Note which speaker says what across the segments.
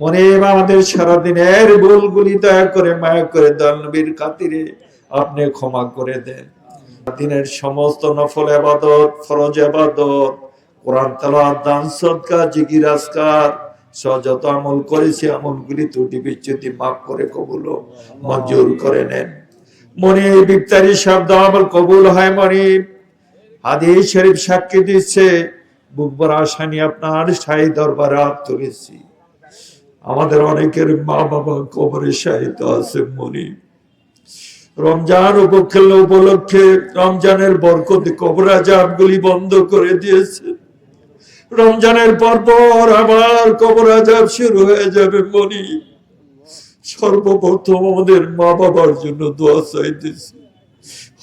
Speaker 1: মনে আমাদের সারাদিনের ভুলগুলি দয়া করে মায়া করে দানবীর খাতিরে। আপনি ক্ষমা করে দেন। দিনের সমস্ত নফল আবাদত, ফরজ আবাদত, কোরআন দান যত আমল আমলগুলি ত্রুটি মাফ করে কবুল মঞ্জুর করে নেন। মনে বিপ্তারি শব্দ আমল কবুল হয় মনে। হাদিস শরীফ সাক্ষী দিচ্ছে বুকবার আসানি আপনার শাহী দরবারে তুলেছি। আমাদের অনেকের মা বাবা কবরে শাহিত আছে, মনি। রমজান উপলক্ষে উপলক্ষে রমজানের বরকতে কবর আজাবগুলি বন্ধ করে দিয়েছে। রমজানের পর পর আবার কবর আজাব শুরু হয়ে যাবে, মনি। সর্বপ্রথম আমাদের মা বাবার জন্য দোয়া চাইতেছি।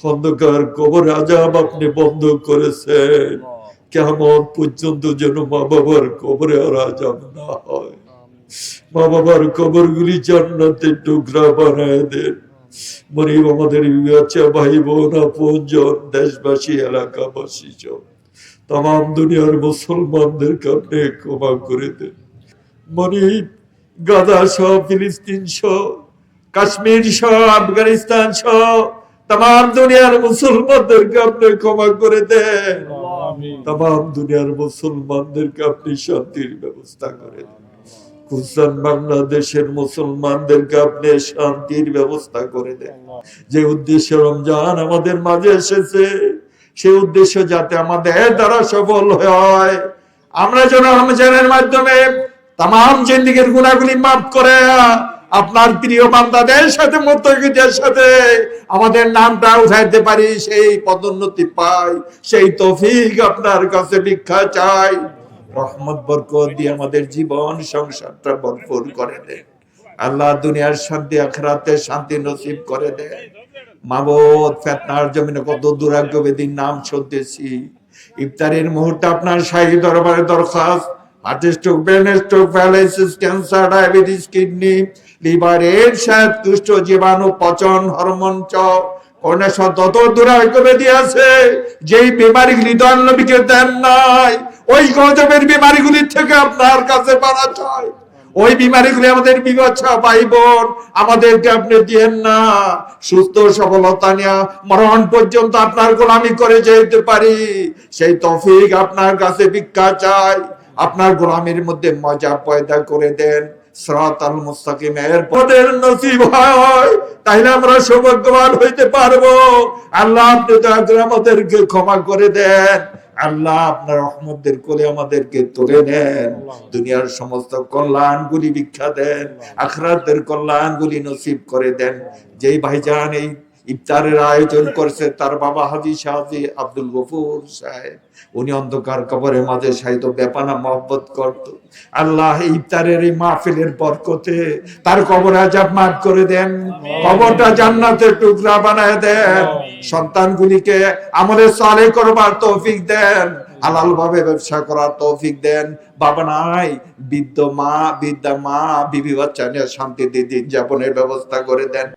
Speaker 1: অন্ধকার কবর আজাব আপনি বন্ধ করেছেন। কেমন পর্যন্ত যেন মা বাবার কবরে আর আজাব না হয়। মা বাবার কবরগুলি জান্নাতে টুকরা বানায় দেন। মরিব আমাদের বাচ্চা ভাই বোন আপনজন দেশবাসী এলাকাবাসী সব তাম দুনিয়ার মুসলমানদেরকে আপনি ক্ষমা করে দেন। মনিব গাদা সহ ফিলিস্তিন সহ কাশ্মীর সহ আফগানিস্তান সহ তাম দুনিয়ার মুসলমানদেরকে আপনি ক্ষমা করে দেন। তাম দুনিয়ার মুসলমানদেরকে আপনি শান্তির ব্যবস্থা করে দেন। বাংলাদেশের মুসলমানদেরকে আপনি শান্তির ব্যবস্থা করে দেন। যে উদ্দেশ্যে রমজান আমাদের মাঝে এসেছে সেই উদ্দেশ্য যাতে আমাদের দ্বারা সফল হয়। আমরা যেন রমজানের মাধ্যমে তাম জিন্দিগির গুণাগুলি মাফ করে, আপনার প্রিয় বান্দাদের সাথে মুত্তাকিদের সাথে আমাদের নামটা উঠাইতে পারি, সেই পদোন্নতি পাই, সেই তফিক আপনার কাছে ভিক্ষা চাই। রহমত, বরকত দিয়ে আমাদের জীবন, সংসারটা ভরপুর করে দেন। আল্লাহ দুনিয়ার শান্তি, আখরাতে শান্তি নসিব করে দেন। মাবত ফেতনার জমিনে কত দুরাগ্য বেদিন নাম শুনতেছি। ইফতারের মুহূর্তে আপনার শাহী দরবারে দরখাস্ত। Heart stroke brain stroke paralysis cancer diabetes kidney লিভারের সাথ কুষ্ঠ, জীবাণু, পচন, হরমোন চক যেই বিমারিগুলি আর নবীকে দেন নাই, ওই থেকে আপনার কাছে ওই আমাদের বোন, আমাদেরকে আপনি দিয়েন না। সুস্থ সফলতা নিয়ে মরণ পর্যন্ত আপনার গোলামি করে যেতে পারি। সেই তফিক আপনার কাছে ভিক্ষা চাই। আপনার গোলামির মধ্যে মজা পয়দা করে দেন। সরাত আল মুস্তাকিমের পদের নসিব হয় তাইলে আমরা সৌভাগ্যবান হইতে পারব? আল্লাহ আপনি দয়া করে আমাদেরকে ক্ষমা করে দেন। আল্লাহ আপনার রহমতদের কোলে আমাদেরকে তুলে নেন। দুনিয়ার সমস্ত কল্যাণ কল্যাণগুলি ভিক্ষা দেন আখরাতের কল্যাণগুলি নসিব করে দেন। যেই ভাইজান এই ইফতারের আয়োজন করছে তার বাবা হাজি শাহজি আব্দুল গফুর সাহেব। উনি অন্ধকার কবরের মাঝে সাহিত্য বেপানা মহব্বত করত। আল্লাহ ইফতারের এই মাহফিলের বরকতে তার কবর আজাব মাফ করে দেন। কবরটা জান্নাতের টুকরা বানায় দেন। সন্তানগুলিকে আমলে সালে করবার তৌফিক দেন। হালাল ভাবে ব্যবসা করার তৌফিক দেন। বাবা নাই বৃদ্ধ মা বৃদ্ধা মা বিবি বাচ্চা নিয়ে শান্তিতে দিন যাপনের ব্যবস্থা করে দেন।